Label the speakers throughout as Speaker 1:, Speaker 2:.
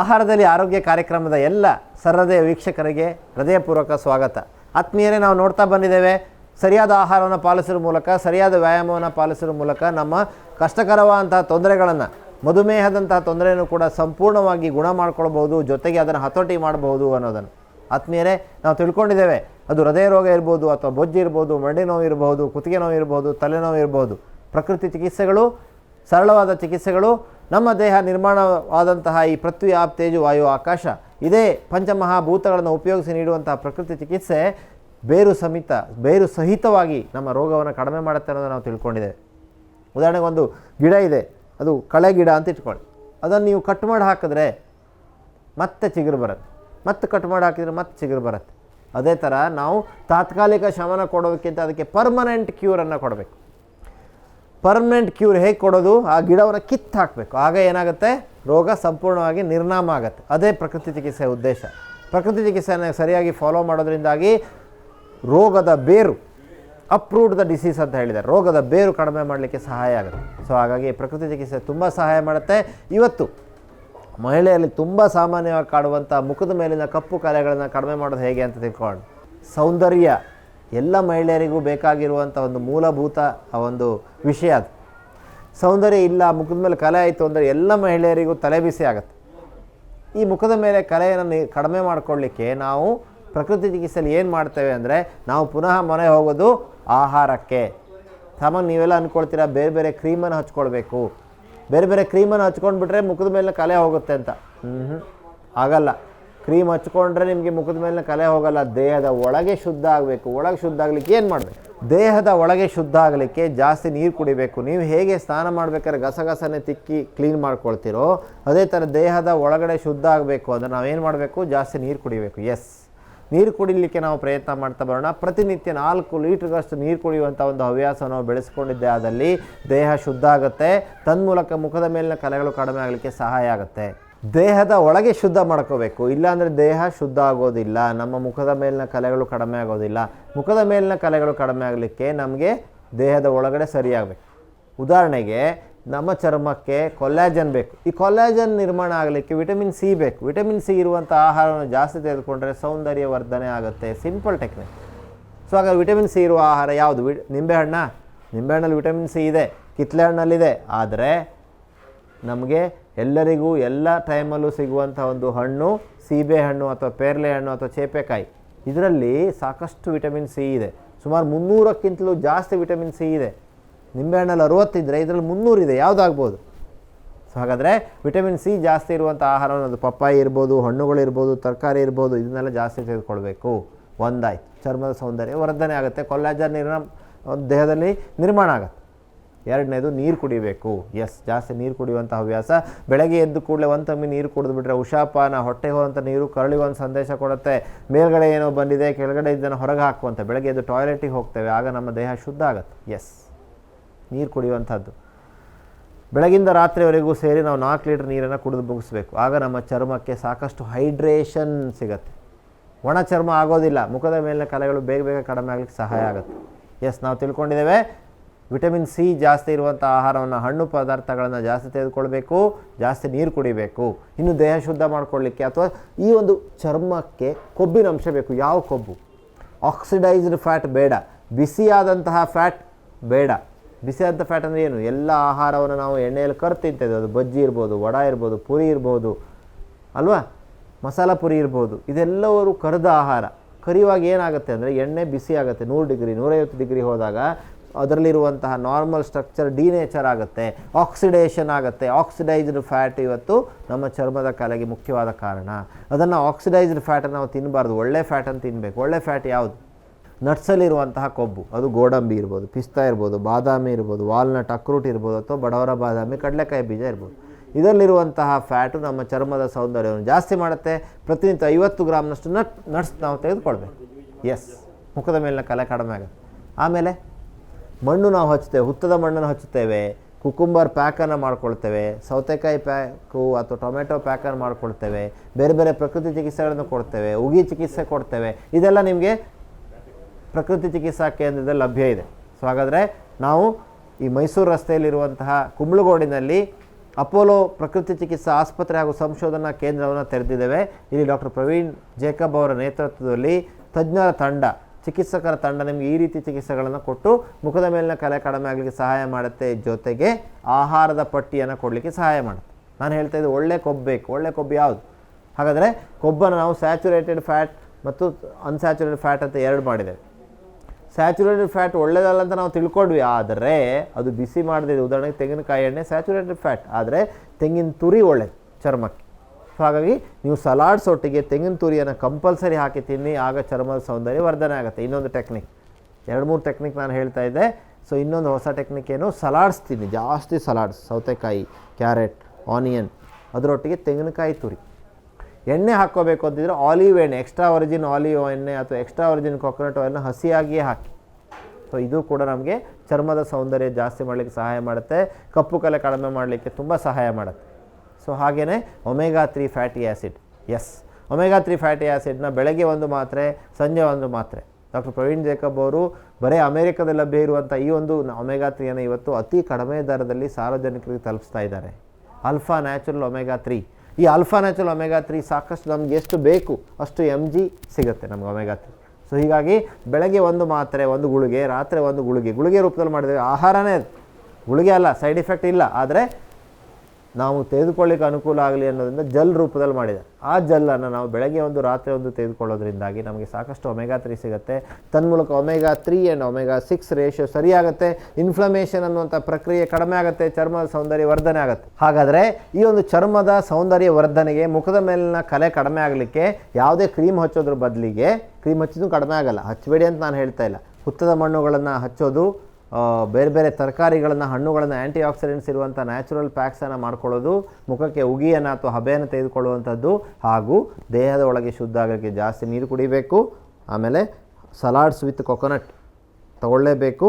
Speaker 1: ಆಹಾರದಲ್ಲಿ ಆರೋಗ್ಯ ಕಾರ್ಯಕ್ರಮದ ಎಲ್ಲ ಸರಹೃದಯ ವೀಕ್ಷಕರಿಗೆ ಹೃದಯಪೂರ್ವಕ ಸ್ವಾಗತ. ಆತ್ಮೀಯರೇ, ನಾವು ನೋಡ್ತಾ ಬಂದಿದ್ದೇವೆ. ಸರಿಯಾದ ಆಹಾರವನ್ನು ಪಾಲಿಸುವ ಮೂಲಕ, ಸರಿಯಾದ ವ್ಯಾಯಾಮವನ್ನು ಪಾಲಿಸುವ ಮೂಲಕ ನಮ್ಮ ಕಷ್ಟಕರವಾದಂತಹ ತೊಂದರೆಗಳನ್ನು ಮಧುಮೇಹದಂತಹ ತೊಂದರೆಯನ್ನು ಕೂಡ ಸಂಪೂರ್ಣವಾಗಿ ಗುಣ ಮಾಡ್ಕೊಳ್ಬೋದು ಜೊತೆಗೆ ಅದನ್ನು ಹತೋಟಿ ಮಾಡಬಹುದು ಅನ್ನೋದನ್ನು. ಆತ್ಮೀಯರೇ, ನಾವು ತಿಳ್ಕೊಂಡಿದ್ದೇವೆ. ಅದು ಹೃದಯ ರೋಗ ಇರ್ಬೋದು ಅಥವಾ ಬೊಜ್ಜು ಇರ್ಬೋದು, ಮಂಡಿ ನೋವು ಇರ್ಬೋದು, ಕುತ್ತಿಗೆ ನೋವು ಇರ್ಬೋದು, ತಲೆನೋವು ಇರ್ಬೋದು, ಪ್ರಕೃತಿ ಚಿಕಿತ್ಸೆಗಳು, ಸರಳವಾದ ಚಿಕಿತ್ಸೆಗಳು ನಮ್ಮ ದೇಹ ನಿರ್ಮಾಣವಾದಂತಹ ಈ ಪೃಥ್ವಿ, ಆಪ್, ತೇಜು, ವಾಯು, ಆಕಾಶ, ಇದೇ ಪಂಚಮಹಾಭೂತಗಳನ್ನು ಉಪಯೋಗಿಸಿ ನೀಡುವಂತಹ ಪ್ರಕೃತಿ ಚಿಕಿತ್ಸೆ ಬೇರು ಸಮಿತ, ಬೇರು ಸಹಿತವಾಗಿ ನಮ್ಮ ರೋಗವನ್ನು ಕಡಿಮೆ ಮಾಡುತ್ತೆ ಅನ್ನೋದನ್ನು ನಾವು ತಿಳ್ಕೊಂಡಿದ್ದೇವೆ. ಉದಾಹರಣೆಗೆ ಒಂದು ಗಿಡ ಇದೆ, ಅದು ಕಳೆ ಗಿಡ ಅಂತ ಇಟ್ಕೊಳ್ಳಿ. ಅದನ್ನು ನೀವು ಕಟ್ ಮಾಡಿ ಹಾಕಿದ್ರೆ ಮತ್ತೆ ಚಿಗುರು ಬರುತ್ತೆ. ಮತ್ತೆ ಕಟ್ ಮಾಡಿ ಹಾಕಿದರೆ ಮತ್ತೆ ಚಿಗುರು ಬರುತ್ತೆ. ಅದೇ ಥರ ನಾವು ತಾತ್ಕಾಲಿಕ ಶಮನ ಕೊಡೋದಕ್ಕಿಂತ ಅದಕ್ಕೆ ಪರ್ಮನೆಂಟ್ ಕ್ಯೂರನ್ನು ಕೊಡಬೇಕು. ಪರ್ಮನೆಂಟ್ ಕ್ಯೂರ್ ಹೇಗೆ ಕೊಡೋದು? ಆ ಗಿಡವನ್ನು ಕಿತ್ತು ಹಾಕಬೇಕು. ಆಗ ಏನಾಗುತ್ತೆ? ರೋಗ ಸಂಪೂರ್ಣವಾಗಿ ನಿರ್ನಾಮ ಆಗುತ್ತೆ. ಅದೇ ಪ್ರಕೃತಿ ಚಿಕಿತ್ಸೆಯ ಉದ್ದೇಶ. ಪ್ರಕೃತಿ ಚಿಕಿತ್ಸೆಯನ್ನು ಸರಿಯಾಗಿ ಫಾಲೋ ಮಾಡೋದ್ರಿಂದಾಗಿ ರೋಗದ ಬೇರು ಅಪ್ರೂವ್ಡ್ ದ ಡಿಸೀಸ್ ಅಂತ ಹೇಳಿದ್ದಾರೆ. ರೋಗದ ಬೇರು ಕಡಿಮೆ ಮಾಡಲಿಕ್ಕೆ ಸಹಾಯ ಆಗುತ್ತೆ. ಸೊ ಹಾಗಾಗಿ ಪ್ರಕೃತಿ ಚಿಕಿತ್ಸೆ ತುಂಬ ಸಹಾಯ ಮಾಡುತ್ತೆ. ಇವತ್ತು ಮಹಿಳೆಯಲ್ಲಿ ತುಂಬ ಸಾಮಾನ್ಯವಾಗಿ ಕಾಡುವಂಥ ಮುಖದ ಮೇಲಿನ ಕಪ್ಪು ಕಲೆಗಳನ್ನು ಕಡಿಮೆ ಮಾಡೋದು ಹೇಗೆ ಅಂತ ತಿಳ್ಕೊಂಡು. ಸೌಂದರ್ಯ. ಎಲ್ಲ ಮಹಿಳೆಯರಿಗೂ ಬೇಕಾಗಿರುವಂಥ ಒಂದು ಮೂಲಭೂತ ಆ ಒಂದು ವಿಷಯ ಅದು. ಸೌಂದರ್ಯ ಇಲ್ಲ, ಮುಖದ ಮೇಲೆ ಕಲೆ ಆಯಿತು ಅಂದರೆ ಎಲ್ಲ ಮಹಿಳೆಯರಿಗೂ ತಲೆ ಬಿಸಿ ಆಗುತ್ತೆ. ಈ ಮುಖದ ಮೇಲೆ ಕಲೆಯನ್ನು ಕಡಿಮೆ ಮಾಡಿಕೊಳ್ಳಿಕ್ಕೆ ನಾವು ಪ್ರಕೃತಿ ಚಿಕಿತ್ಸೆಯಲ್ಲಿ ಏನು ಮಾಡ್ತೇವೆ ಅಂದರೆ ನಾವು ಪುನಃ ಮನೆ ಹೋಗೋದು ಆಹಾರಕ್ಕೆ. ಸಾಮಾನ್ಯ ನೀವೆಲ್ಲ ಅಂದ್ಕೊಳ್ತೀರಾ ಬೇರೆ ಬೇರೆ ಕ್ರೀಮನ್ನು ಹಚ್ಕೊಳ್ಬೇಕು. ಬೇರೆ ಬೇರೆ ಕ್ರೀಮನ್ನು ಹಚ್ಕೊಂಡ್ಬಿಟ್ರೆ ಮುಖದ ಮೇಲೆ ಕಲೆ ಹೋಗುತ್ತೆ ಅಂತ. ಹ್ಞೂ ಆಗಲ್ಲ. ಕ್ರೀಮ್ ಹಚ್ಕೊಂಡ್ರೆ ನಿಮಗೆ ಮುಖದ ಮೇಲಿನ ಕಲೆ ಹೋಗಲ್ಲ, ದೇಹದ ಒಳಗೆ ಶುದ್ಧ ಆಗಬೇಕು. ಒಳಗೆ ಶುದ್ಧ ಆಗಲಿಕ್ಕೆ ಏನು ಮಾಡಬೇಕು? ದೇಹದ ಒಳಗೆ ಶುದ್ಧ ಆಗಲಿಕ್ಕೆ ಜಾಸ್ತಿ ನೀರು ಕುಡಿಬೇಕು. ನೀವು ಹೇಗೆ ಸ್ನಾನ ಮಾಡ್ಬೇಕಾದ್ರೆ ಗಸಗಸನೆ ತಿಕ್ಕಿ ಕ್ಲೀನ್ ಮಾಡ್ಕೊಳ್ತೀರೋ, ಅದೇ ಥರ ದೇಹದ ಒಳಗಡೆ ಶುದ್ಧ ಆಗಬೇಕು. ಅಂದರೆ ನಾವೇನು ಮಾಡಬೇಕು? ಜಾಸ್ತಿ ನೀರು ಕುಡಿಬೇಕು. ಎಸ್ ನೀರು ಕುಡಿಲಿಕ್ಕೆ ನಾವು ಪ್ರಯತ್ನ ಮಾಡ್ತಾ ಬರೋಣ. ಪ್ರತಿನಿತ್ಯ ನಾಲ್ಕು ಲೀಟ್ರ್ಗಷ್ಟು ನೀರು ಕುಡಿಯುವಂಥ ಒಂದು ಹವ್ಯಾಸ ನಾವು ಬೆಳೆಸ್ಕೊಂಡಿದ್ದೆ. ಆದಲ್ಲಿ ದೇಹ ಶುದ್ಧ ಆಗುತ್ತೆ. ತನ್ಮೂಲಕ ಮುಖದ ಮೇಲಿನ ಕಲೆಗಳು ಕಡಿಮೆ ಆಗಲಿಕ್ಕೆ ಸಹಾಯ ಆಗುತ್ತೆ. ದೇಹದ ಒಳಗೆ ಶುದ್ಧ ಮಾಡ್ಕೋಬೇಕು. ಇಲ್ಲಾಂದರೆ ದೇಹ ಶುದ್ಧ ಆಗೋದಿಲ್ಲ. ನಮ್ಮ ಮುಖದ ಮೇಲಿನ ಕಲೆಗಳು ಕಡಿಮೆ ಆಗೋದಿಲ್ಲ. ಮುಖದ ಮೇಲಿನ ಕಲೆಗಳು ಕಡಿಮೆ ಆಗಲಿಕ್ಕೆ ನಮಗೆ ದೇಹದ ಒಳಗಡೆ ಸರಿಯಾಗಬೇಕು. ಉದಾಹರಣೆಗೆ ನಮ್ಮ ಚರ್ಮಕ್ಕೆ ಕೊಲ್ಯಾಜನ್ ಬೇಕು. ಈ ಕೊಲ್ಲಾಜನ್ ನಿರ್ಮಾಣ ಆಗಲಿಕ್ಕೆ ವಿಟಮಿನ್ ಸಿ ಬೇಕು. ವಿಟಮಿನ್ ಸಿ ಇರುವಂಥ ಆಹಾರವನ್ನು ಜಾಸ್ತಿ ತೆಗೆದುಕೊಂಡ್ರೆ ಸೌಂದರ್ಯ ವರ್ಧನೆ ಆಗುತ್ತೆ. ಸಿಂಪಲ್ ಟೆಕ್ನಿಕ್ ಸೊ ಆಗ ವಿಟಮಿನ್ ಸಿ ಇರುವ ಆಹಾರ ಯಾವುದು? ವಿ ನಿಂಬೆಹಣ್ಣ? ನಿಂಬೆಹಣ್ಣಲ್ಲಿ ವಿಟಮಿನ್ ಸಿ ಇದೆ. ಕಿತ್ಲೆ ಹಣ್ಣಲ್ಲಿದೆ ಆದರೆ ನಮಗೆ ಎಲ್ಲರಿಗೂ ಎಲ್ಲ ಟೈಮಲ್ಲೂ ಸಿಗುವಂಥ ಒಂದು ಹಣ್ಣು, ಸೀಬೆ ಹಣ್ಣು ಅಥವಾ ಪೇರ್ಲೆ ಹಣ್ಣು ಅಥವಾ ಚೇಪೆಕಾಯಿ. ಇದರಲ್ಲಿ ಸಾಕಷ್ಟು ವಿಟಮಿನ್ ಸಿ ಇದೆ. ಸುಮಾರು ಮುನ್ನೂರಕ್ಕಿಂತಲೂ ಜಾಸ್ತಿ ವಿಟಮಿನ್ ಸಿ ಇದೆ. ನಿಂಬೆಹಣ್ಣಲ್ಲಿ ಅರುವತ್ತಿದ್ದರೆ ಇದರಲ್ಲಿ ಮುನ್ನೂರಿದೆ ಯಾವುದಾಗ್ಬೋದು? ಸೊ ಹಾಗಾದರೆ ವಿಟಮಿನ್ ಸಿ ಜಾಸ್ತಿ ಇರುವಂಥ ಆಹಾರವನ್ನು, ಅದು ಪಪ್ಪಾಯಿ ಇರ್ಬೋದು ಹಣ್ಣುಗಳಿರ್ಬೋದು ತರಕಾರಿ ಇರ್ಬೋದು, ಇದನ್ನೆಲ್ಲ ಜಾಸ್ತಿ ತೆಗೆದುಕೊಳ್ಬೇಕು. ಒಂದಾಯ್ತು. ಚರ್ಮದ ಸೌಂದರ್ಯ ವರ್ಧನೆ ಆಗುತ್ತೆ. ಕೊಲ್ಲಾಜನ್ ಒಂದು ದೇಹದಲ್ಲಿ ನಿರ್ಮಾಣ ಆಗುತ್ತೆ. ಎರಡನೇದು ನೀರು ಕುಡಿಬೇಕು. ಎಸ್ ಜಾಸ್ತಿ ನೀರು ಕುಡಿಯುವಂಥ ಹವ್ಯಾಸ. ಬೆಳಗ್ಗೆ ಎದ್ದು ಕೂಡಲೇ ಒಂದು ತಮ್ಮಿ ನೀರು ಕುಡಿದ್ಬಿಟ್ರೆ ಉಷಾಪಾನ, ಹೊಟ್ಟೆ ಹೋದಂಥ ನೀರು ಕರಳಿ ಒಂದು ಸಂದೇಶ ಕೊಡುತ್ತೆ. ಮೇಲ್ಗಡೆ ಏನೋ ಬಂದಿದೆ, ಕೆಳಗಡೆ ಇದನ್ನು ಹೊರಗೆ ಹಾಕುವಂಥ ಬೆಳಗ್ಗೆ ಎದ್ದು ಟಾಯ್ಲೆಟಿಗೆ ಹೋಗ್ತೇವೆ, ಆಗ ನಮ್ಮ ದೇಹ ಶುದ್ಧ ಆಗುತ್ತೆ. ಎಸ್ ನೀರು ಕುಡಿಯುವಂಥದ್ದು. ಬೆಳಗಿಂದ ರಾತ್ರಿವರೆಗೂ ಸೇರಿ ನಾವು ನಾಲ್ಕು ಲೀಟ್ರ್ ನೀರನ್ನು ಕುಡಿದು ಮುಗಿಸ್ಬೇಕು. ಆಗ ನಮ್ಮ ಚರ್ಮಕ್ಕೆ ಸಾಕಷ್ಟು ಹೈಡ್ರೇಷನ್ ಸಿಗುತ್ತೆ. ಒಣ ಚರ್ಮ ಆಗೋದಿಲ್ಲ. ಮುಖದ ಮೇಲಿನ ಕಲೆಗಳು ಬೇಗ ಬೇಗ ಕಡಿಮೆ ಆಗಲಿಕ್ಕೆ ಸಹಾಯ ಆಗುತ್ತೆ. ಎಸ್ ನಾವು ತಿಳ್ಕೊಂಡಿದ್ದೇವೆ. ವಿಟಮಿನ್ ಸಿ ಜಾಸ್ತಿ ಇರುವಂಥ ಆಹಾರವನ್ನು, ಹಣ್ಣು ಪದಾರ್ಥಗಳನ್ನು ಜಾಸ್ತಿ ತೆಗೆದುಕೊಳ್ಬೇಕು, ಜಾಸ್ತಿ ನೀರು ಕುಡಿಬೇಕು. ಇನ್ನು ದೇಹ ಶುದ್ಧ ಮಾಡ್ಕೊಳ್ಳಿಕ್ಕೆ ಅಥವಾ ಈ ಒಂದು ಚರ್ಮಕ್ಕೆ ಕೊಬ್ಬಿನ ಅಂಶ ಬೇಕು. ಯಾವ ಕೊಬ್ಬು? ಆಕ್ಸಿಡೈಸ್ಡ್ ಫ್ಯಾಟ್ ಬೇಡ. ಬಿಸಿಯಾದಂತಹ ಫ್ಯಾಟ್ ಬೇಡ. ಬಿಸಿಯಾದಂಥ ಫ್ಯಾಟ್ ಅಂದರೆ ಏನು? ಎಲ್ಲ ಆಹಾರವನ್ನು ನಾವು ಎಣ್ಣೆಯಲ್ಲಿ ಕರ್ ತಿಂತೇವೆ ಅದು ಬಜ್ಜಿ ಇರ್ಬೋದು, ವಡ ಇರ್ಬೋದು, ಪುರಿ ಇರ್ಬೋದು, ಅಲ್ವಾ? ಮಸಾಲ ಪುರಿ ಇರ್ಬೋದು. ಇದೆಲ್ಲವರು ಕರೆದ ಆಹಾರ. ಕರಿಯುವಾಗ ಏನಾಗುತ್ತೆ ಅಂದರೆ ಎಣ್ಣೆ ಬಿಸಿ ಆಗುತ್ತೆ ನೂರು ಡಿಗ್ರಿ, ನೂರೈವತ್ತು ಡಿಗ್ರಿ ಹೋದಾಗ ಅದರಲ್ಲಿರುವಂತಹ ನಾರ್ಮಲ್ ಸ್ಟ್ರಕ್ಚರ್ ಡಿನೇಚರ್ ಆಗುತ್ತೆ ಆಕ್ಸಿಡೇಷನ್ ಆಗುತ್ತೆ. ಆಕ್ಸಿಡೈಸ್ಡ್ ಫ್ಯಾಟ್ ಇವತ್ತು ನಮ್ಮ ಚರ್ಮದ ಕಲೆಗೆ ಮುಖ್ಯವಾದ ಕಾರಣ. ಅದನ್ನು ಆಕ್ಸಿಡೈಸ್ಡ್ ಫ್ಯಾಟನ್ನು ನಾವು ತಿನ್ನಬಾರ್ದು ಒಳ್ಳೆ ಫ್ಯಾಟನ್ನು ತಿನ್ನಬೇಕು ಒಳ್ಳೆ ಫ್ಯಾಟ್ ಯಾವುದು? ನಟ್ಸಲ್ಲಿರುವಂತಹ ಕೊಬ್ಬು. ಅದು ಗೋಡಂಬಿ ಇರ್ಬೋದು, ಪಿಸ್ತಾ ಇರ್ಬೋದು, ಬಾದಾಮಿ ಇರ್ಬೋದು ವಾಲ್ನಟ್ ಅಕ್ರೂಟ್ ಇರ್ಬೋದು ಅಥವಾ ಬಡವರ ಬಾದಾಮಿ, ಕಡಲೆಕಾಯಿ ಬೀಜ ಇರ್ಬೋದು. ಇದರಲ್ಲಿರುವಂತಹ ಫ್ಯಾಟು ನಮ್ಮ ಚರ್ಮದ ಸೌಂದರ್ಯವನ್ನು ಜಾಸ್ತಿ ಮಾಡುತ್ತೆ. ಪ್ರತಿನಿತ್ಯ ಐವತ್ತು ಗ್ರಾಮ್ನಷ್ಟು ನಟ್ ನಟ್ಸ್ ನಾವು ತೆಗೆದುಕೊಳ್ಬೇಕು. ಎಸ್ ಮುಖದ ಮೇಲಿನ ಕಲೆ ಕಡಿಮೆ ಆಗುತ್ತೆ. ಆಮೇಲೆ ಮಣ್ಣು ನಾವು ಹಚ್ತೇವೆ ಹುತ್ತದ ಮಣ್ಣನ್ನು ಹಚ್ಚುತ್ತೇವೆ ಕುಕುಂಬರ್ ಪ್ಯಾಕನ್ನು ಮಾಡ್ಕೊಳ್ತೇವೆ, ಸೌತೆಕಾಯಿ ಪ್ಯಾಕು ಅಥವಾ ಟೊಮೆಟೊ ಪ್ಯಾಕನ್ನು ಮಾಡ್ಕೊಳ್ತೇವೆ, ಬೇರೆ ಬೇರೆ ಪ್ರಕೃತಿ ಚಿಕಿತ್ಸೆಗಳನ್ನು ಕೊಡ್ತೇವೆ, ಉಗಿ ಚಿಕಿತ್ಸೆ ಕೊಡ್ತೇವೆ. ಇದೆಲ್ಲ ನಿಮಗೆ ಪ್ರಕೃತಿ ಚಿಕಿತ್ಸಾ ಕೇಂದ್ರದಲ್ಲಿ ಲಭ್ಯ ಇದೆ. ಸೊ ಹಾಗಾದರೆ ನಾವು ಈ ಮೈಸೂರು ರಸ್ತೆಯಲ್ಲಿರುವಂತಹ ಕುಂಬಳಗೋಡಿನಲ್ಲಿ ಅಪೋಲೋ ಪ್ರಕೃತಿ ಚಿಕಿತ್ಸಾ ಆಸ್ಪತ್ರೆ ಹಾಗೂ ಸಂಶೋಧನಾ ಕೇಂದ್ರವನ್ನು ತೆರೆದಿದ್ದೇವೆ. ಇಲ್ಲಿ ಡಾಕ್ಟರ್ ಪ್ರವೀಣ್ ಜೇಕಬ್ ಅವರ ನೇತೃತ್ವದಲ್ಲಿ ತಜ್ಞರ ತಂಡ ಚಿಕಿತ್ಸಕರ ತಂಡ ನಿಮಗೆ ಈ ರೀತಿ ಚಿಕಿತ್ಸೆಗಳನ್ನು ಕೊಟ್ಟು ಮುಖದ ಮೇಲಿನ ಕಲೆ ಕಡಿಮೆ ಆಗಲಿಕ್ಕೆ ಸಹಾಯ ಮಾಡುತ್ತೆ ಜೊತೆಗೆ ಆಹಾರದ ಪಟ್ಟಿಯನ್ನು ಕೊಡಲಿಕ್ಕೆ ಸಹಾಯ ಮಾಡುತ್ತೆ. ನಾನು ಹೇಳ್ತಾ ಇದ್ದೆ ಒಳ್ಳೆ ಕೊಬ್ಬು ಬೇಕು. ಒಳ್ಳೆ ಕೊಬ್ಬು ಯಾವುದು? ಹಾಗಾದರೆ ಕೊಬ್ಬನ್ನು ನಾವು ಸ್ಯಾಚುರೇಟೆಡ್ ಫ್ಯಾಟ್ ಮತ್ತು ಅನ್ಸ್ಯಾಚುರೇಟೆಡ್ ಫ್ಯಾಟ್ ಅಂತ ಎರಡು ಮಾಡಿದ್ದೇವೆ. ಸ್ಯಾಚುರೇಟೆಡ್ ಫ್ಯಾಟ್ ಒಳ್ಳೆಯದಲ್ಲ ಅಂತ ನಾವು ತಿಳ್ಕೊಂಡ್ವಿ, ಆದರೆ ಅದು ಬಿಸಿ ಮಾಡದಿದೆ. ಉದಾಹರಣೆಗೆ ತೆಂಗಿನಕಾಯಿ ಎಣ್ಣೆ ಸ್ಯಾಚುರೇಟೆಡ್ ಫ್ಯಾಟ್ ಆದರೆ ತೆಂಗಿನ ತುರಿ ಒಳ್ಳೆಯದು ಚರ್ಮಕ್ಕೆ. ಹಾಗಾಗಿ ನೀವು ಸಲಾಡ್ಸ್ ಒಟ್ಟಿಗೆ ತೆಂಗಿನ ತುರಿಯನ್ನು ಕಂಪಲ್ಸರಿ ಹಾಕಿ ತಿನ್ನಿ, ಆಗ ಚರ್ಮದ ಸೌಂದರ್ಯ ವರ್ಧನೆ ಆಗುತ್ತೆ. ಇನ್ನೊಂದು ಟೆಕ್ನಿಕ್. ಎರಡು ಮೂರು ಟೆಕ್ನಿಕ್ ನಾನು ಹೇಳ್ತಾ ಇದ್ದೆ. ಸೊ ಇನ್ನೊಂದು ಹೊಸ ಟೆಕ್ನಿಕ್ ಏನು? ಸಲಾಡ್ಸ್ ತಿನ್ನಿ. ಜಾಸ್ತಿ ಸಲಾಡ್ಸ್, ಸೌತೆಕಾಯಿ, ಕ್ಯಾರೆಟ್, ಆನಿಯನ್, ಅದರೊಟ್ಟಿಗೆ ತೆಂಗಿನಕಾಯಿ ತುರಿ. ಎಣ್ಣೆ ಹಾಕ್ಕೋಬೇಕು ಅಂತಿದ್ರೆ ಆಲಿವ್ ಎಣ್ಣೆ, ಎಕ್ಸ್ಟ್ರಾ ಒರಿಜಿನ್ ಆಲಿವ್ ಎಣ್ಣೆ ಅಥವಾ ಎಕ್ಸ್ಟ್ರಾ ಒರಿಜಿನ್ ಕೊಕೊನಟ್ ಆಯಿಲ್ನ ಹಸಿಯಾಗಿಯೇ ಹಾಕಿ. ಸೊ ಇದು ಕೂಡ ನಮಗೆ ಚರ್ಮದ ಸೌಂದರ್ಯ ಜಾಸ್ತಿ ಮಾಡಲಿಕ್ಕೆ ಸಹಾಯ ಮಾಡುತ್ತೆ. ಕಪ್ಪು ಕಲೆ ಕಡಿಮೆ ಮಾಡಲಿಕ್ಕೆ ತುಂಬ ಸಹಾಯ ಮಾಡುತ್ತೆ. ಸೊ ಹಾಗೇ omega three fatty acids omega three fatty ಆ್ಯಸಿಡ್ನ ಬೆಳಗ್ಗೆ ಒಂದು ಮಾತ್ರೆ, ಸಂಜೆ ಒಂದು ಮಾತ್ರೆ. ಡಾಕ್ಟರ್ ಪ್ರವೀಣ್ ಜೇಕಬ್ ಅವರು ಬರೀ ಅಮೆರಿಕದಲ್ಲಿ ಲಭ್ಯ ಇರುವಂಥ ಈ ಒಂದು ಒಮೆಗಾ ತ್ರೀಯನ್ನು ಇವತ್ತು ಅತಿ ಕಡಿಮೆ ದರದಲ್ಲಿ ಸಾರ್ವಜನಿಕರಿಗೆ ತಲುಪಿಸ್ತಾ ಇದ್ದಾರೆ. ಅಲ್ಫಾ ನ್ಯಾಚುರಲ್ ಒಮೆಗಾ ತ್ರೀ ಈ ಅಲ್ಫಾ ನ್ಯಾಚುರಲ್ ಒಮೆಗಾ ತ್ರೀ ಸಾಕಷ್ಟು ನಮಗೆ ಎಷ್ಟು ಬೇಕು, ಅಷ್ಟು ಎಂ ಜಿ ಸಿಗುತ್ತೆ ನಮ್ಗೆ ಒಮೆಗಾ ತ್ರೀ ಸೊ ಹೀಗಾಗಿ ಬೆಳಗ್ಗೆ ಒಂದು ಮಾತ್ರೆ, ಒಂದು ಗುಳಿಗೆ, ರಾತ್ರಿ ಒಂದು ಗುಳಿಗೆ ಗುಳಿಗೆ ರೂಪದಲ್ಲಿ ಮಾಡಿದರೆ ಆಹಾರನೇ ಗುಳಿಗೆ ಅಲ್ಲ ಸೈಡ್ ಎಫೆಕ್ಟ್ ಇಲ್ಲ. ಆದರೆ ನಾವು ತೆಗೆದುಕೊಳ್ಳಿಕ್ಕೆ ಅನುಕೂಲ ಆಗಲಿ ಅನ್ನೋದರಿಂದ ಜಲ್ ರೂಪದಲ್ಲಿ ಮಾಡಿದೆ. ಆ ಜಲ್ಲನ್ನು ನಾವು ಬೆಳಗ್ಗೆ ಒಂದು, ರಾತ್ರಿ ಒಂದು ತೆಗೆದುಕೊಳ್ಳೋದ್ರಿಂದಾಗಿ ನಮಗೆ ಸಾಕಷ್ಟು ಒಮೆಗಾ ತ್ರೀ ಸಿಗುತ್ತೆ. ತನ್ಮೂಲಕ omega three and omega six ratio ಸರಿಯಾಗುತ್ತೆ. ಇನ್ಫ್ಲಮೇಷನ್ ಅನ್ನುವಂಥ ಪ್ರಕ್ರಿಯೆ ಕಡಿಮೆ ಆಗುತ್ತೆ. ಚರ್ಮದ ಸೌಂದರ್ಯ ವರ್ಧನೆ ಆಗುತ್ತೆ. ಹಾಗಾದರೆ ಈ ಒಂದು ಚರ್ಮದ ಸೌಂದರ್ಯ ವರ್ಧನೆಗೆ ಮುಖದ ಮೇಲಿನ ಕಲೆ ಕಡಿಮೆ ಆಗಲಿಕ್ಕೆ ಯಾವುದೇ ಕ್ರೀಮ್ ಹಚ್ಚೋದ್ರ ಬದಲಿಗೆ ಕ್ರೀಮ್ ಹಚ್ಚಿದ್ದು ಕಡಿಮೆ ಆಗಲ್ಲ. ಹಚ್ಚಬೇಡಿ ಅಂತ ನಾನು ಹೇಳ್ತಾ ಇಲ್ಲ. ಹುತ್ತದ ಮಣ್ಣುಗಳನ್ನು ಹಚ್ಚೋದು ಬೇರೆ ಬೇರೆ ತರಕಾರಿಗಳನ್ನು, ಹಣ್ಣುಗಳನ್ನು ಆ್ಯಂಟಿ ಆಕ್ಸಿಡೆಂಟ್ಸ್ ಇರುವಂಥ ನ್ಯಾಚುರಲ್ ಪ್ಯಾಕ್ಸನ್ನು ಮಾಡ್ಕೊಳ್ಳೋದು, ಮುಖಕ್ಕೆ ಉಗಿಯನ್ನು ಅಥವಾ ಹಬೆಯನ್ನು ತೆಗೆದುಕೊಳ್ಳುವಂಥದ್ದು ಹಾಗೂ ದೇಹದ ಒಳಗೆ ಶುದ್ಧ ಆಗೋಕ್ಕೆ ಜಾಸ್ತಿ ನೀರು ಕುಡಿಬೇಕು. ಆಮೇಲೆ ಸಲಾಡ್ಸ್ ವಿತ್ ಕೊಕೊನಟ್ ತಗೊಳ್ಳೇಬೇಕು.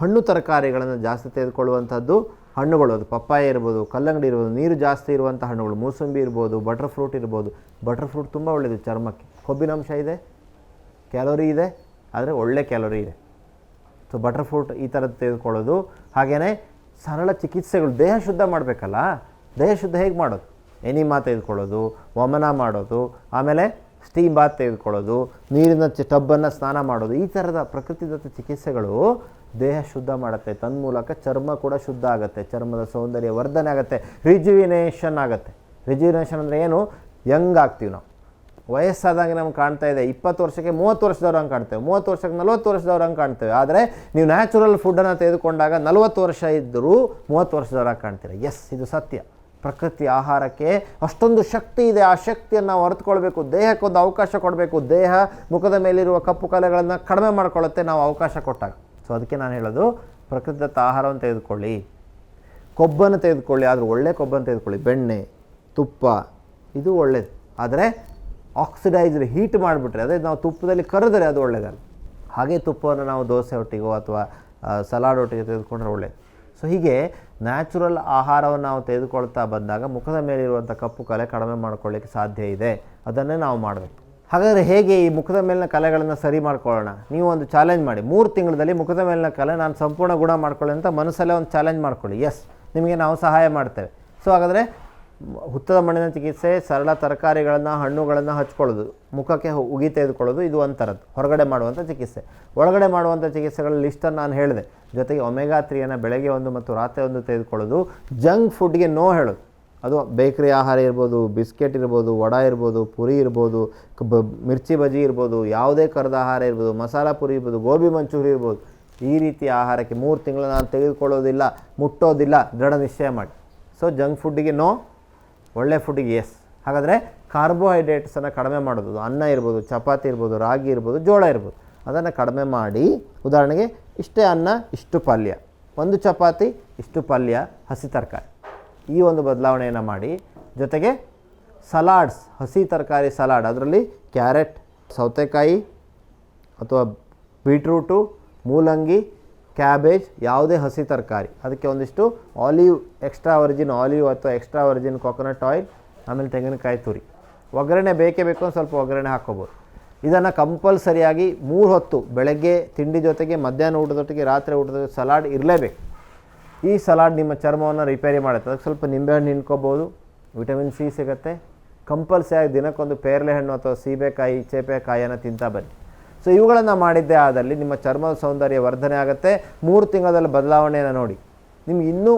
Speaker 1: ಹಣ್ಣು ತರಕಾರಿಗಳನ್ನು ಜಾಸ್ತಿ ತೆಗೆದುಕೊಳ್ಳುವಂಥದ್ದು, ಹಣ್ಣುಗಳು ಅದು ಪಪ್ಪಾಯ ಇರ್ಬೋದು, ಕಲ್ಲಂಗಡಿ ಇರ್ಬೋದು, ನೀರು ಜಾಸ್ತಿ ಇರುವಂಥ ಹಣ್ಣುಗಳು, ಮೂಸಂಬಿ ಇರ್ಬೋದು ಬಟರ್ ಫ್ರೂಟ್ ಇರ್ಬೋದು. ಬಟರ್ ಫ್ರೂಟ್ ತುಂಬ ಒಳ್ಳೆಯದು ಚರ್ಮಕ್ಕೆ. ಕೊಬ್ಬಿನಾಂಶ ಇದೆ ಕ್ಯಾಲೋರಿ ಇದೆ, ಆದರೆ ಒಳ್ಳೆ ಕ್ಯಾಲೋರಿ ಇದೆ. ಸೊ ಬಟರ್ ಫ್ರೂಟ್ ಈ ಥರದ್ದು ತೆಗೆದುಕೊಳ್ಳೋದು. ಹಾಗೆಯೇ ಸರಳ ಚಿಕಿತ್ಸೆಗಳು, ದೇಹ ಶುದ್ಧ ಮಾಡಬೇಕಲ್ಲ? ದೇಹ ಶುದ್ಧ ಹೇಗೆ ಮಾಡೋದು? ಎನಿಮಾ ತೆಗೆದುಕೊಳ್ಳೋದು, ವಮನ ಮಾಡೋದು, ಆಮೇಲೆ ಸ್ಟೀಮ್ ಬಾತ್ ತೆಗೆದುಕೊಳ್ಳೋದು, ನೀರಿನ ಚ, ಟಬ್ಬನ್ನು ಸ್ನಾನ ಮಾಡೋದು, ಈ ಥರದ ಪ್ರಕೃತಿದತ್ತ ಚಿಕಿತ್ಸೆಗಳು ದೇಹ ಶುದ್ಧ ಮಾಡುತ್ತೆ. ತನ್ಮೂಲಕ ಚರ್ಮ ಕೂಡ ಶುದ್ಧ ಆಗುತ್ತೆ. ಚರ್ಮದ ಸೌಂದರ್ಯ ವರ್ಧನೆ ಆಗುತ್ತೆ. ರಿಜುವಿನೇಷನ್ ಆಗುತ್ತೆ. ರಿಜುವಿನೇಷನ್ ಅಂದರೆ ಏನು? ಯಂಗ್ ಆಗ್ತೀವಿ ನಾವು. ವಯಸ್ಸಾದಂಗೆ ನಮ್ಗೆ ಕಾಣ್ತಾ ಇದೆ. ಇಪ್ಪತ್ತು ವರ್ಷಕ್ಕೆ ಮೂವತ್ತು ವರ್ಷದವ್ರು ಹಂಗೆ ಕಾಣ್ತೇವೆ. ಮೂವತ್ತು ವರ್ಷಕ್ಕೆ ನಲ್ವತ್ತು ವರ್ಷದವ್ರು ಹಂಗೆ ಕಾಣ್ತೇವೆ. ಆದರೆ ನೀವು ನ್ಯಾಚುರಲ್ ಫುಡ್ಡನ್ನು ತೆಗೆದುಕೊಂಡಾಗ ನಲ್ವತ್ತು ವರ್ಷ ಇದ್ದರೂ ಮೂವತ್ತು ವರ್ಷದವ್ರಾಗಿ ಕಾಣ್ತೀರ? ಎಸ್ ಇದು ಸತ್ಯ. ಪ್ರಕೃತಿ ಆಹಾರಕ್ಕೆ ಅಷ್ಟೊಂದು ಶಕ್ತಿ ಇದೆ. ಆ ಶಕ್ತಿಯನ್ನು ನಾವು ಅರಿತುಕೊಳ್ಬೇಕು. ದೇಹಕ್ಕೊಂದು ಅವಕಾಶ ಕೊಡಬೇಕು. ದೇಹ ಮುಖದ ಮೇಲಿರುವ ಕಪ್ಪು ಕಲೆಗಳನ್ನು ಕಡಿಮೆ ಮಾಡ್ಕೊಳ್ಳುತ್ತೆ. ನಾವು ಅವಕಾಶ ಕೊಟ್ಟಾಗ. ಸೊ ಅದಕ್ಕೆ ನಾನು ಹೇಳೋದು, ಪ್ರಕೃತಿದತ್ತ ಆಹಾರವನ್ನು ತೆಗೆದುಕೊಳ್ಳಿ. ಕೊಬ್ಬನ್ನು ತೆಗೆದುಕೊಳ್ಳಿ. ಆದರೂ ಒಳ್ಳೆ ಕೊಬ್ಬನ್ನು ತೆಗೆದುಕೊಳ್ಳಿ. ಬೆಣ್ಣೆ, ತುಪ್ಪ, ಇದು ಒಳ್ಳೆಯದು ಆದರೆ ಆಕ್ಸಿಡೈಸ್ಡ್ ಹೀಟ್ ಮಾಡಿಬಿಟ್ರೆ, ಅದೇ ನಾವು ತುಪ್ಪದಲ್ಲಿ ಕರೆದರೆ ಅದು ಒಳ್ಳೆಯದಲ್ಲ ಹಾಗೆ ತುಪ್ಪವನ್ನು ನಾವು ದೋಸೆ ಒಟ್ಟಿಗೋ ಅಥವಾ ಸಲಾಡ್ ಒಟ್ಟಿಗೆ ತೆಗೆದುಕೊಂಡ್ರೆ ಒಳ್ಳೆಯದು ಸೊ ಹೀಗೆ ನ್ಯಾಚುರಲ್ ಆಹಾರವನ್ನು ನಾವು ತೆಗೆದುಕೊಳ್ತಾ ಬಂದಾಗ ಮುಖದ ಮೇಲಿರುವಂಥ ಕಪ್ಪು ಕಲೆ ಕಡಿಮೆ ಮಾಡ್ಕೊಳ್ಳಿಕ್ಕೆ ಸಾಧ್ಯ ಇದೆ. ಅದನ್ನೇ ನಾವು ಮಾಡಬೇಕು. ಹಾಗಾದರೆ ಹೇಗೆ ಈ ಮುಖದ ಮೇಲಿನ ಕಲೆಗಳನ್ನು ಸರಿ ಮಾಡ್ಕೊಳ್ಳೋಣ? ನೀವು ಒಂದು ಚಾಲೆಂಜ್ ಮಾಡಿ. ಮೂರು ತಿಂಗಳಲ್ಲಿ ಮುಖದ ಮೇಲಿನ ಕಲೆ ನಾನು ಸಂಪೂರ್ಣ ಗುಣ ಮಾಡ್ಕೊಳ್ಳಿ ಅಂತ ಮನಸ್ಸಲ್ಲೇ ಒಂದು ಚಾಲೆಂಜ್ ಮಾಡ್ಕೊಳ್ಳಿ. ಎಸ್ ನಿಮಗೆ ನಾವು ಸಹಾಯ ಮಾಡ್ತೇವೆ. ಸೊ ಹಾಗಾದರೆ ಹುತ್ತದ ಮಣ್ಣಿನ ಚಿಕಿತ್ಸೆ, ಸರಳ ತರಕಾರಿಗಳನ್ನು, ಹಣ್ಣುಗಳನ್ನು ಹಚ್ಕೊಳ್ಳೋದು, ಮುಖಕ್ಕೆ ಉಗಿ ತೆಗೆದುಕೊಳ್ಳೋದು ಇದು ಒಂಥರದ್ದು ಹೊರಗಡೆ ಮಾಡುವಂಥ ಚಿಕಿತ್ಸೆ. ಒಳಗಡೆ ಮಾಡುವಂಥ ಚಿಕಿತ್ಸೆಗಳ ಲಿಸ್ಟನ್ನು ನಾನು ಹೇಳಿದೆ. ಜೊತೆಗೆ ಒಮೆಗಾ ತ್ರೀಯನ್ನು ಬೆಳಗ್ಗೆ ಒಂದು ಮತ್ತು ರಾತ್ರಿ ಒಂದು ತೆಗೆದುಕೊಳ್ಳೋದು. ಜಂಕ್ ಫುಡ್ಗೆ ನೋ ಹೇಳೋದು. ಅದು ಬೇಕರಿ ಆಹಾರ ಇರ್ಬೋದು, ಬಿಸ್ಕೆಟ್ ಇರ್ಬೋದು, ವಡ ಇರ್ಬೋದು, ಪುರಿ ಇರ್ಬೋದು ಬ, ಮಿರ್ಚಿ ಬಜ್ಜಿ ಇರ್ಬೋದು, ಯಾವುದೇ ಕರೆದ ಆಹಾರ ಇರ್ಬೋದು, ಮಸಾಲ ಪುರಿ ಇರ್ಬೋದು, ಗೋಬಿ ಮಂಚೂರಿ ಇರ್ಬೋದು. ಈ ರೀತಿಯ ಆಹಾರಕ್ಕೆ ಮೂರು ತಿಂಗಳು ನಾನು ತೆಗೆದುಕೊಳ್ಳೋದಿಲ್ಲ, ಮುಟ್ಟೋದಿಲ್ಲ, ದೃಢ ನಿಶ್ಚಯ ಮಾಡಿ. ಸೊ ಜಂಕ್ ಫುಡ್ಡಿಗೆ ನೋ ಒಳ್ಳೆ ಫುಡ್ಡಿಗೆ ಎಸ್ ಹಾಗಾದರೆ ಕಾರ್ಬೋಹೈಡ್ರೇಟ್ಸನ್ನು ಕಡಿಮೆ ಮಾಡೋದು, ಅನ್ನ ಇರ್ಬೋದು, ಚಪಾತಿ ಇರ್ಬೋದು, ರಾಗಿ ಇರ್ಬೋದು, ಜೋಳ ಇರ್ಬೋದು. ಅದನ್ನು ಕಡಿಮೆ ಮಾಡಿ, ಉದಾಹರಣೆಗೆ ಇಷ್ಟೇ ಅನ್ನ, ಇಷ್ಟು ಪಲ್ಯ. ಒಂದು ಚಪಾತಿ, ಇಷ್ಟು ಪಲ್ಯ, ಹಸಿ ತರಕಾರಿ. ಈ ಒಂದು ಬದಲಾವಣೆಯನ್ನು ಮಾಡಿ, ಜೊತೆಗೆ ಸಲಾಡ್ಸ್, ಹಸಿ ತರಕಾರಿ ಸಲಾಡ್, ಅದರಲ್ಲಿ ಕ್ಯಾರೆಟ್, ಸೌತೆಕಾಯಿ ಅಥವಾ ಬೀಟ್ರೂಟು, ಮೂಲಂಗಿ ಕ್ಯಾಬೇಜ್ ಯಾವುದೇ ಹಸಿ ತರಕಾರಿ. ಅದಕ್ಕೆ ಒಂದಿಷ್ಟು ಆಲಿವ್, ಎಕ್ಸ್ಟ್ರಾ ವರ್ಜಿನ್ ಆಲಿವ್ ಅಥವಾ ಎಕ್ಸ್ಟ್ರಾ ವರ್ಜಿನ್ ಕೊಕೊನಟ್ ಆಯಿಲ್, ಆಮೇಲೆ ತೆಂಗಿನಕಾಯಿ ತುರಿ. ಒಗ್ಗರಣೆ ಬೇಕೇ ಬೇಕು ಒಂದು ಸ್ವಲ್ಪ ಒಗ್ಗರಣೆ ಹಾಕ್ಕೋಬೋದು. ಇದನ್ನು ಕಂಪಲ್ಸರಿಯಾಗಿ ಮೂರು ಹೊತ್ತು ಬೆಳಗ್ಗೆ ತಿಂಡಿ ಜೊತೆಗೆ, ಮಧ್ಯಾಹ್ನ ಊಟದೊಟ್ಟಿಗೆ ರಾತ್ರಿ ಊಟದ ಸಲಾಡ್ ಇರಲೇಬೇಕು. ಈ ಸಲಾಡ್ ನಿಮ್ಮ ಚರ್ಮವನ್ನು ರಿಪೇರಿ ಮಾಡುತ್ತೆ. ಅದಕ್ಕೆ ಸ್ವಲ್ಪ ನಿಂಬೆಹಣ್ಣು ಹಿಂಡ್ಕೋಬೋದು. ವಿಟಮಿನ್ ಸಿ ಸಿಗುತ್ತೆ. ಕಂಪಲ್ಸರಿಯಾಗಿ ದಿನಕ್ಕೊಂದು ಪೇರಲೆ ಹಣ್ಣು ಅಥವಾ ಸೀಬೆಕಾಯಿ, ಚೇಪೆಕಾಯಿಯನ್ನು ತಿಂತಾ ಬನ್ನಿ. ಸೊ ಇವುಗಳನ್ನು ಮಾಡಿದ್ದೇ ಆದಲ್ಲಿ ನಿಮ್ಮ ಚರ್ಮದ ಸೌಂದರ್ಯ ವರ್ಧನೆ ಆಗುತ್ತೆ. ಮೂರು ತಿಂಗಳಲ್ಲಿ ಬದಲಾವಣೆಯನ್ನು ನೋಡಿ. ನಿಮ್ಗೆ ಇನ್ನೂ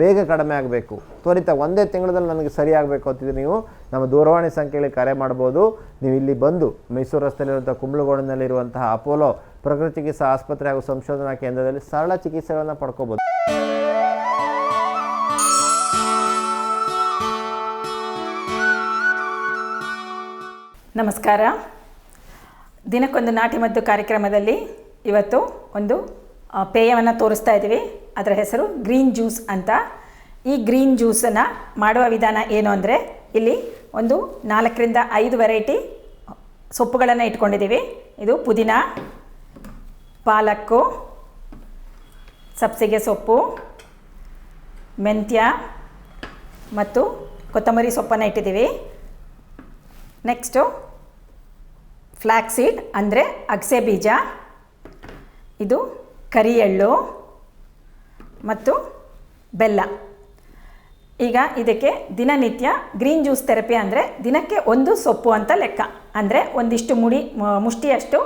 Speaker 1: ಬೇಗ ಕಡಿಮೆ ಆಗಬೇಕು. ತ್ವರಿತ ಒಂದೇ ತಿಂಗಳಲ್ಲಿ ನನಗೆ ಸರಿಯಾಗಬೇಕು ಅಂತಿದ್ರೆ ನೀವು ನಮ್ಮ ದೂರವಾಣಿ ಸಂಖ್ಯೆಯಲ್ಲಿ ಕರೆ ಮಾಡ್ಬೋದು. ನೀವು ಇಲ್ಲಿ ಬಂದು ಮೈಸೂರು ರಸ್ತೆಯಲ್ಲಿರುವಂಥ ಕುಂಬಳಗೋಡಿನಲ್ಲಿರುವಂತಹ ಅಪೋಲೋ ಪ್ರಕೃತಿ ಚಿಕಿತ್ಸಾ ಆಸ್ಪತ್ರೆ ಹಾಗೂ ಸಂಶೋಧನಾ ಕೇಂದ್ರದಲ್ಲಿ ಸರಳ ಚಿಕಿತ್ಸೆಗಳನ್ನು ಪಡ್ಕೋಬೋದು.
Speaker 2: ನಮಸ್ಕಾರ. ದಿನಕ್ಕೊಂದು ನಾಟಿ ಮದ್ದು ಕಾರ್ಯಕ್ರಮದಲ್ಲಿ ಇವತ್ತು ಒಂದು ಪೇಯವನ್ನು ತೋರಿಸ್ತಾ ಇದ್ದೀವಿ. ಅದರ ಹೆಸರು ಗ್ರೀನ್ ಜ್ಯೂಸ್ ಅಂತ. ಈ ಗ್ರೀನ್ ಜ್ಯೂಸನ್ನು ಮಾಡುವ ವಿಧಾನ ಏನು ಅಂದರೆ, ಇಲ್ಲಿ ಒಂದು ನಾಲ್ಕರಿಂದ ಐದು ವೆರೈಟಿ ಸೊಪ್ಪುಗಳನ್ನು ಇಟ್ಕೊಂಡಿದ್ದೀವಿ. ಇದು ಪುದೀನ, ಪಾಲಕ್ಕು, ಸಬ್ಸಿಗೆ ಸೊಪ್ಪು, ಮೆಂತ್ಯ ಮತ್ತು ಕೊತ್ತಂಬರಿ ಸೊಪ್ಪನ್ನು ಇಟ್ಟಿದ್ದೀವಿ. ನೆಕ್ಸ್ಟು ಫ್ಲ್ಯಾಕ್ ಸೀಡ್ ಅಂದರೆ ಅಗಸೆ ಬೀಜ, ಇದು ಕರಿ ಎಳ್ಳು ಮತ್ತು ಬೆಲ್ಲ. ಈಗ ಇದಕ್ಕೆ ದಿನನಿತ್ಯ ಗ್ರೀನ್ ಜ್ಯೂಸ್ ಥೆರಪಿ ಅಂದರೆ ದಿನಕ್ಕೆ ಒಂದು ಸೊಪ್ಪು ಅಂತ ಲೆಕ್ಕ. ಅಂದರೆ ಒಂದಿಷ್ಟು ಮುಡಿ ಮುಷ್ಟಿಯಷ್ಟು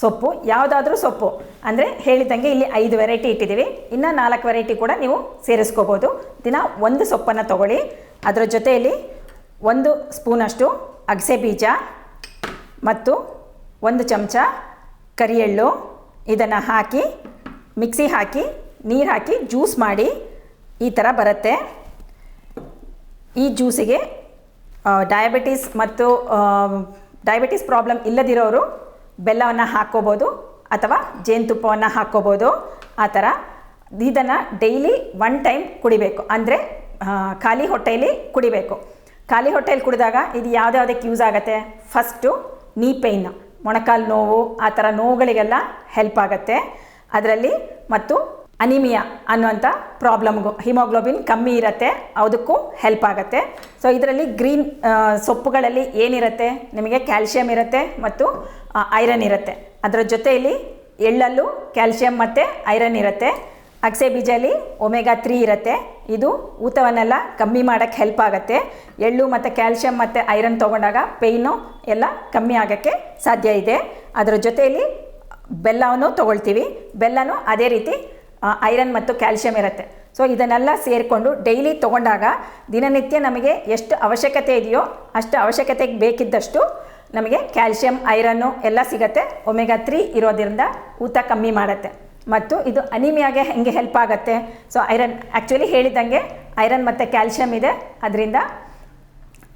Speaker 2: ಸೊಪ್ಪು, ಯಾವುದಾದ್ರೂ ಸೊಪ್ಪು. ಅಂದರೆ ಹೇಳಿದಂಗೆ ಇಲ್ಲಿ ಐದು ವೆರೈಟಿ ಇಟ್ಟಿದ್ದೀವಿ. ಇನ್ನು ನಾಲ್ಕು ವೆರೈಟಿ ಕೂಡ ನೀವು ಸೇರಿಸ್ಕೋಬೋದು. ದಿನ ಒಂದು ಸೊಪ್ಪನ್ನು ತಗೊಳ್ಳಿ. ಅದರ ಜೊತೆಯಲ್ಲಿ ಒಂದು ಸ್ಪೂನಷ್ಟು ಅಗಸೆ ಬೀಜ ಮತ್ತು ಒಂದು ಚಮಚ ಕರಿ ಎಳ್ಳು ಇದನ್ನು ಹಾಕಿ, ಮಿಕ್ಸಿ ಹಾಕಿ, ನೀರು ಹಾಕಿ ಜ್ಯೂಸ್ ಮಾಡಿ ಈ ಥರ ಬರುತ್ತೆ. ಈ ಜ್ಯೂಸಿಗೆ ಡಯಾಬಿಟೀಸ್ ಮತ್ತು ಡಯಾಬಿಟೀಸ್ ಪ್ರಾಬ್ಲಮ್ ಇಲ್ಲದಿರೋರು ಬೆಲ್ಲವನ್ನು ಹಾಕ್ಕೋಬೋದು ಅಥವಾ ಜೇನುತುಪ್ಪವನ್ನು ಹಾಕ್ಕೋಬೋದು. ಆ ಥರ ಇದನ್ನು ಡೈಲಿ ಒನ್ ಟೈಮ್ ಕುಡಿಬೇಕು. ಅಂದರೆ ಖಾಲಿ ಹೊಟ್ಟೆಯಲ್ಲಿ ಕುಡಿಬೇಕು. ಖಾಲಿ ಹೊಟ್ಟೆಯಲ್ಲಿ ಕುಡಿದಾಗ ಇದು ಯಾವುದ್ಯಾವುದಕ್ಕೆ ಯೂಸ್ ಆಗುತ್ತೆ? ಫಸ್ಟು ನೀ ಪೇಯ್ನ್, ಮೊಣಕಾಲು ನೋವು, ಆ ಥರ ನೋವುಗಳಿಗೆಲ್ಲ ಹೆಲ್ಪ್ ಆಗುತ್ತೆ. ಅದರಲ್ಲಿ ಮತ್ತು ಅನಿಮಿಯಾ ಅನ್ನುವಂಥ ಪ್ರಾಬ್ಲಮ್ಗೂ ಹಿಮೋಗ್ಲೋಬಿನ್ ಕಮ್ಮಿ ಇರುತ್ತೆ ಅದಕ್ಕೂ ಹೆಲ್ಪ್ ಆಗುತ್ತೆ. ಸೊ ಇದರಲ್ಲಿ ಗ್ರೀನ್ ಸೊಪ್ಪುಗಳಲ್ಲಿ ಏನಿರುತ್ತೆ? ನಿಮಗೆ ಕ್ಯಾಲ್ಶಿಯಂ ಇರುತ್ತೆ ಮತ್ತು ಐರನ್ ಇರುತ್ತೆ. ಅದರ ಜೊತೆಯಲ್ಲಿ ಎಳ್ಳಲ್ಲೂ ಕ್ಯಾಲ್ಶಿಯಂ ಮತ್ತು ಐರನ್ ಇರುತ್ತೆ. ಅಗಸೆ ಬೀಜಲ್ಲಿ ಒಮೆಗಾ ತ್ರೀ ಇರುತ್ತೆ. ಇದು ಊತವನ್ನೆಲ್ಲ ಕಮ್ಮಿ ಮಾಡೋಕ್ಕೆ ಹೆಲ್ಪ್ ಆಗುತ್ತೆ. ಎಳ್ಳು ಮತ್ತು ಕ್ಯಾಲ್ಸಿಯಂ ಮತ್ತು ಐರನ್ ತೊಗೊಂಡಾಗ ಪೇಯ್ನು ಎಲ್ಲ ಕಮ್ಮಿ ಆಗೋಕ್ಕೆ ಸಾಧ್ಯ ಇದೆ. ಅದರ ಜೊತೆಯಲ್ಲಿ ಬೆಲ್ಲವನ್ನು ತೊಗೊಳ್ತೀವಿ. ಬೆಲ್ಲನೂ ಅದೇ ರೀತಿ ಐರನ್ ಮತ್ತು ಕ್ಯಾಲ್ಸಿಯಂ ಇರುತ್ತೆ. ಸೊ ಇದನ್ನೆಲ್ಲ ಸೇರಿಕೊಂಡು ಡೈಲಿ ತೊಗೊಂಡಾಗ ದಿನನಿತ್ಯ ನಮಗೆ ಎಷ್ಟು ಅವಶ್ಯಕತೆ ಇದೆಯೋ ಅಷ್ಟು ಅವಶ್ಯಕತೆಗೆ ಬೇಕಿದ್ದಷ್ಟು ನಮಗೆ ಕ್ಯಾಲ್ಸಿಯಂ ಐರನ್ನು ಎಲ್ಲ ಸಿಗುತ್ತೆ. ಒಮೆಗಾ ತ್ರೀ ಇರೋದ್ರಿಂದ ಊತ ಕಮ್ಮಿ ಮಾಡುತ್ತೆ. ಮತ್ತು ಇದು ಅನಿಮಿಯಾಗೆ ಹೆಂಗೆ ಹೆಲ್ಪ್ ಆಗುತ್ತೆ? ಸೊ ಐರನ್ ಆ್ಯಕ್ಚುಲಿ ಹೇಳಿದಂಗೆ ಐರನ್ ಮತ್ತು ಕ್ಯಾಲ್ಶಿಯಂ ಇದೆ. ಅದರಿಂದ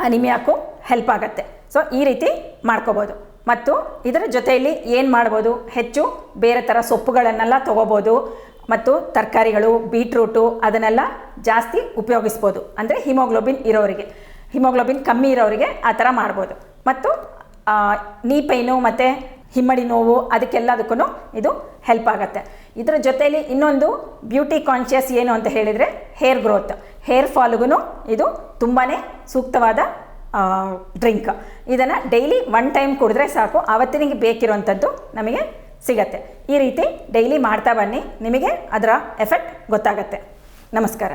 Speaker 2: ಅನಿಮಿಯಾಕ್ಕೂ ಹೆಲ್ಪ್ ಆಗುತ್ತೆ. ಸೊ ಈ ರೀತಿ ಮಾಡ್ಕೋಬೋದು. ಮತ್ತು ಇದರ ಜೊತೆಯಲ್ಲಿ ಏನು ಮಾಡ್ಬೋದು? ಹೆಚ್ಚು ಬೇರೆ ಥರ ಸೊಪ್ಪುಗಳನ್ನೆಲ್ಲ ತೊಗೋಬೋದು. ಮತ್ತು ತರಕಾರಿಗಳು, ಬೀಟ್ರೂಟು ಅದನ್ನೆಲ್ಲ ಜಾಸ್ತಿ ಉಪಯೋಗಿಸ್ಬೋದು. ಅಂದರೆ ಹಿಮೋಗ್ಲೋಬಿನ್ ಇರೋರಿಗೆ. ಹಿಮೋಗ್ಲೋಬಿನ್ ಕಮ್ಮಿ ಇರೋರಿಗೆ ಆ ಥರ ಮಾಡ್ಬೋದು. ಮತ್ತು ನೀ ಪೈನು ಮತ್ತು ಹಿಮ್ಮಡಿ ನೋವು ಅದಕ್ಕೆಲ್ಲದಕ್ಕೂ ಇದು ಹೆಲ್ಪ್ ಆಗುತ್ತೆ. ಇದರ ಜೊತೆಯಲ್ಲಿ ಇನ್ನೊಂದು ಬ್ಯೂಟಿ ಕಾನ್ಷಿಯಸ್ ಏನು ಅಂತ ಹೇಳಿದರೆ ಹೇರ್ ಗ್ರೋತ್ ಹೇರ್ ಫಾಲ್ಗೂ ಇದು ತುಂಬಾ ಸೂಕ್ತವಾದ ಡ್ರಿಂಕ್ ಇದನ್ನು ಡೈಲಿ ಒನ್ ಟೈಮ್ ಕುಡಿದ್ರೆ ಸಾಕು. ಆವತ್ತಿನಿಗೆ ಬೇಕಿರುವಂಥದ್ದು ನಮಗೆ ಸಿಗತ್ತೆ. ಈ ರೀತಿ ಡೈಲಿ ಮಾಡ್ತಾ ಬನ್ನಿ. ನಿಮಗೆ ಅದರ ಎಫೆಕ್ಟ್ ಗೊತ್ತಾಗತ್ತೆ. ನಮಸ್ಕಾರ.